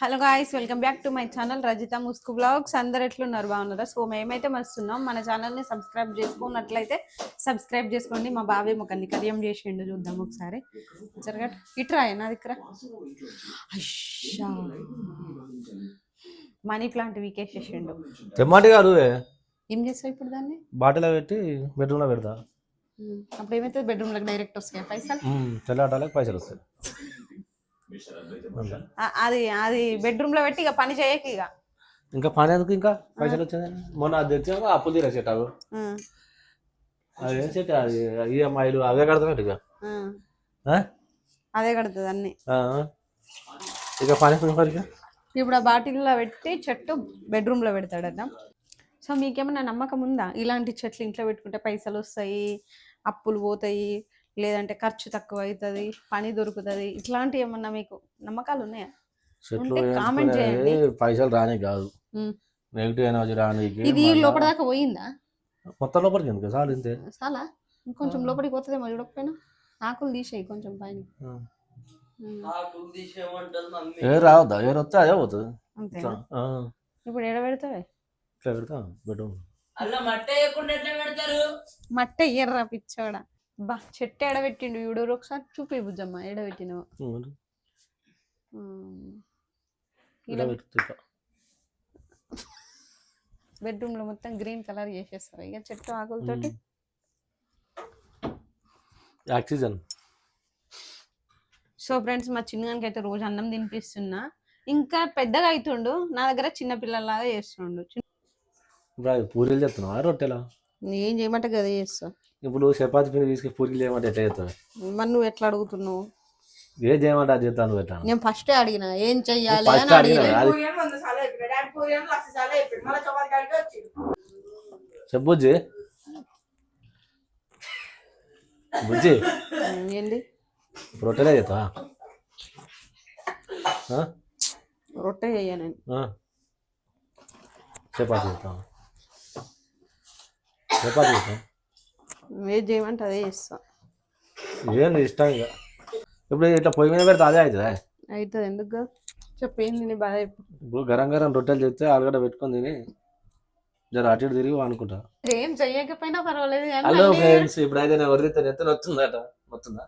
Hello guys welcome back to my channel Rajitha Musku blogs అందరు ఎట్లున్నారు? బాగున్నారా? So మేమైతే మస్తున్నాం. మన ఛానల్ని సబ్స్క్రైబ్ చేసుకున్నట్లయితే సబ్స్క్రైబ్ చేసుకోండి. మా బాబాయ్ ముఖాన్ని కరియం చేసిండు చూద్దాం ఒకసారి. జరగట్. ఇట్రా నా దగ్గర అయ్యా. మనీ ప్లాంట్ వీకేసేసిండు. తెమ్మంటే కాదు ఏం. చేస్తావు ఇప్పుడు దాన్ని? బాటిలో పెట్టి బెడ్రూమ్లో పెడతా. ఉమ్, అప్పుడు ఏమైతుంది? బెడ్రూమ్లోకి డైరెక్ట్ వస్తాయి పైసలు? పైసలు వస్తాయి. అది అది బెడ్రూమ్లో పెట్టి ఇక పని చేయక ఇక. ఇంకా పని ఎందుకు ఇంకా? పైసలు వచ్చాయి మొన్న అది తెచ్చాక అప్పులు తీరా సెట్ అవు అది ఏం సెట్ అది ఈఎంఐలు అవే కడతాడు ఇక? అదే కడుతుంది అన్ని. ఆ. ఇక పని ఇప్పుడు ఆ బాటిల్లో పెట్టి చెట్టు బెడ్రూమ్లో పెడతాడట. సో మీకేమన్నా నమ్మకం ఉందా? ఇలాంటి చెట్లు ఇంట్లో పెట్టుకుంటే పైసలు వస్తాయి అప్పులు పోతాయి లేదంటే ఖర్చు తక్కువ అవుతుంది పని దొరుకుతుంది ఇట్లాంటివి ఏమన్నా మీకు నమ్మకాలు ఉన్నాయా? చెట్లు వేయించుకునేది చేయండి. పైసలు రాని కాదు. నెగిటివ్ ఎనర్జీ రానికి ఇది లోపల దాకా పోయిందా? మొత్తం లోపలికి ఎందుకు? చాలు ఇంతే. చాలా? ఇంకొంచెం లోపలికి పోతుందేమో చూడకపోయినా? ఆకులు తీసేయి కొంచెం పైన. ఏ రావద్దా? ఏ వస్తే అదే పోతుంది. ఇప్పుడు ఎడ పెడతావే? ఇట్లా పెడతా బెడ్రూమ్ మట్ట ఎర్ర పిచ్చోడా. బా చెట్టు ఎడబెట్టిండు చూడు ఒకసారి చూపి బుజ్జమ్మ ఎడబెట్టినవు? బెడ్రూమ్లో మొత్తం గ్రీన్ కలర్ చేసేస్తారు. ఇక చెట్టు ఆకులతోటి. ఆక్సిజన్. సో ఫ్రెండ్స్ మా చిన్నగానికి అయితే రోజు అన్నం తినిపిస్తున్నా. ఇంకా పెద్దగా అవుతుండు నా దగ్గర చిన్న పిల్లలాగా చేస్తుండు. పూరీలు చెప్తున్నావా రొట్టెలా? ఏం చేయమంటే గదే చేస్తా. ఇప్పుడు చపాతి పిండి తీసుకుని పూరీలు చేయమంటే ఎట్లా చేస్తావు? మరి నువ్వు ఎట్లా అడుగుతున్నావు? ఏ చేయమంటే అది చేస్తాను పెట్టాను నేను ఫస్ట్ అడిగిన ఏం చెయ్యాలి ఫస్ట్ అని అడిగిన అది. చెప్పు బుజ్జి. బుజ్జి. ఉమ్, ఏంది? రొట్టెలే చేస్తావా ఆ? రొట్టె చెయ్య నేను. ఆ. చపాతి చేస్తావా? చపాతి చేస్తాం ఏది చేయమంటే అదే చేస్తా. ఏం ఇష్టం ఇక ఇప్పుడు ఇట్లా పొయ్యి మీద పెడితే అదే అవుతుందా? అవుతుంది ఎందుకు కాదు? చెప్పు ఏంది నీ బాధ. ఇప్పుడు గరం గరం రొట్టెలు చేస్తే ఆలుగడ్డ పెట్టుకొని తిని జర అటు ఇటు తిరిగి అనుకుంటా ఏం చెయ్యకపోయినా పర్వాలేదు హలో ఫ్రెండ్స్ ఇప్పుడు అయితే నేను వరితే నెత్తి వస్తుందట వస్తుందా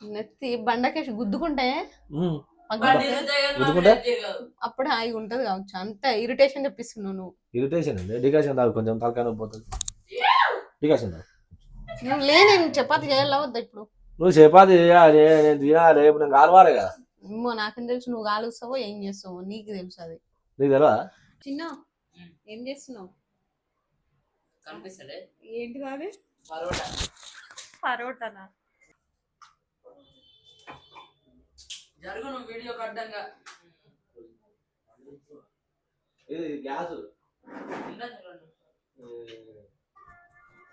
నెత్తి బండకేసి గుద్దుకుంటే? అప్పుడు హాయిగా ఉంటది కావచ్చు. అంత ఇరిటేషన్ తెప్పిస్తున్నావు నువ్వు. ఇరిటేషన్ అండి డికాషన్ తాగు కొంచెం తలకాయ నొప్పి పోతుంది. చపాతి చేయాలా వద్దా ఇప్పుడు? నువ్వు చపాతి చేయాలి నేను తినాలి ఇప్పుడు నేను కాలవాలి కదా. ఏమో నాకేం తెలుసు నువ్వు కాలుస్తావో ఏం చేస్తావో నీకు తెలుసు అది. నీకు తెలియదా చిన్న ఏం చేస్తున్నావు? ఏంటి అది? పరోటా. పరోటానా? జరుగు నువ్వు వీడియో కడ్డంగా. ఇది గ్యాస్.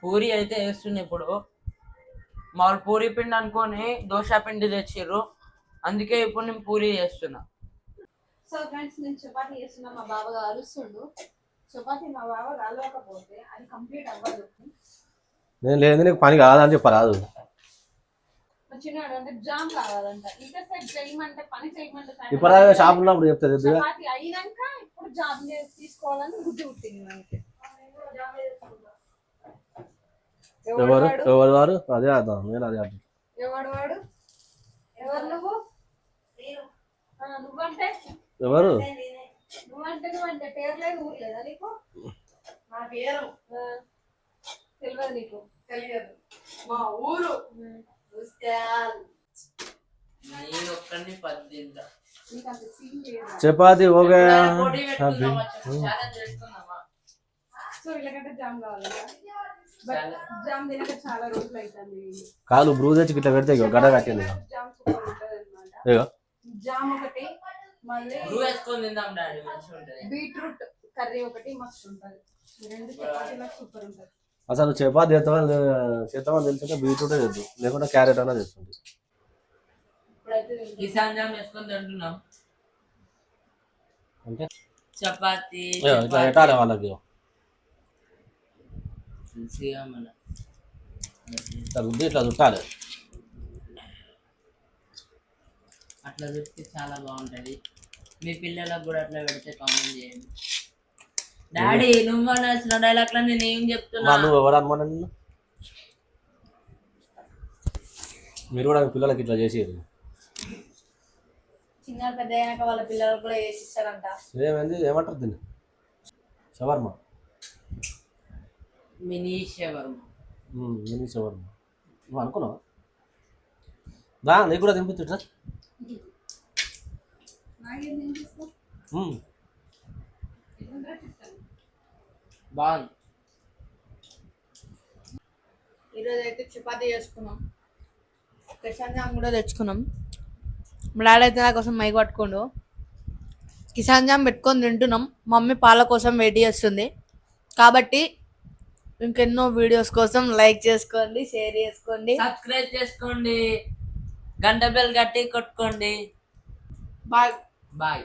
పూరి అయితే వేస్తుంది ఇప్పుడు. మామూలు పూరి పిండి అనుకొని దోశ పిండి తెచ్చిర్రు. అందుకే ఇప్పుడు నేను పూరి చేస్తున్నా. సో ఫ్రెండ్స్ నేను చపాతి చేస్తున్నా. మా బావ అరుస్తుండు. చపాతి మా బావ కలవకపోతే అది కంప్లీట్ అవ్వదు. నేను లేదు నీకు పని కాదని చెప్పరాదు చిన్నాడు అంటే జామ్ కావాలంట. చేయమంటే పని చేయమంటే ఇప్పుడు షాప్ ఉన్నప్పుడు చెప్తుంది చపాతి అయినాక ఇప్పుడు జాబ్ తీసుకోవాలని బుద్ధి పుట్టింది మనకి. ఎవరు? ఎవరు వారు? అదే అర్థం నేను అదే అర్థం. ఎవడు వాడు? ఎవరు నువ్వు? ఆ, నువ్వంటే? ఎవరు? నువ్వంటే నువ్వంటే పేరు లేదు ఊరు లేదా నీకు? నా పేరు. తెలియదు నీకు. తెలియదు. మా ఊరు. చపాతి ఓకే. సో వీళ్ళకంటే జామ్ కావాలి. బట్ జామ్ తినక చాలా రోజులు అవుతుంది కాలు బ్రూ తెచ్చి ఇట్లా పెడితే గడ్డ కట్టింది ఇగో. జామ్ సూపర్ ఉంటుంది అనమాట ఇగో. జామ్ ఒకటి మళ్ళీ నువ్వు వేసుకొని తిందాం డాడీ మంచిగా ఉంటుంది. బీట్రూట్ కర్రీ ఒకటి మస్తు ఉంటుంది. ఈ రెండు చపాతీలకు సూపర్ ఉంటుంది. అసలు చపాతి చేస్తామని చేస్తామని తెలిసింటే బీట్రూటే చేద్దు. లేకుంటే క్యారెట్ అన్నా చేస్తుంది. కిసాన్ జామ్ వేసుకొని తింటున్నాం. అంటే? చపాతి ఇట్లా పెట్టాలి వాళ్ళకి. మంచిగా మన ఇట్లా రుద్ది ఇట్లా చుట్టాలి అట్లా చెప్తే చాలా బాగుంటది మీ పిల్లలకు కూడా అట్లా పెడితే కామెంట్ చేయండి డాడీ నువ్వు అనాల్సిన డైలాగ్లో నేను ఏం చెప్తున్నా నువ్వు ఎవరు అనుమానం నిన్ను? మీరు కూడా మీ పిల్లలకి ఇట్లా చేసేది చిన్న పెద్ద అయినాక వాళ్ళ పిల్లలకు కూడా వేసి ఇస్తారంట ఏమైంది ఏమంటారు దీన్ని షవర్మ మినీ షవర్మ మినీ షవర్మ నువ్వు అనుకున్నావా? దా నీకు కూడా తినిపించుట్రా బాగుంది. ఈరోజు అయితే చపాతీ చేసుకున్నాం. కిసాన్ జామ్ కూడా తెచ్చుకున్నాం. మా డాడీ అయితే నా కోసం మైక్ పట్టుకోండు. కిసాన్ జామ్ పెట్టుకొని తింటున్నాం. మమ్మీ పాల కోసం వెయిట్ చేస్తుంది. కాబట్టి ఇంకెన్నో వీడియోస్ కోసం లైక్ చేసుకోండి షేర్ చేసుకోండి. సబ్స్క్రైబ్ చేసుకోండి. గంట బెల్ గట్టి కొట్టుకోండి. Bye bye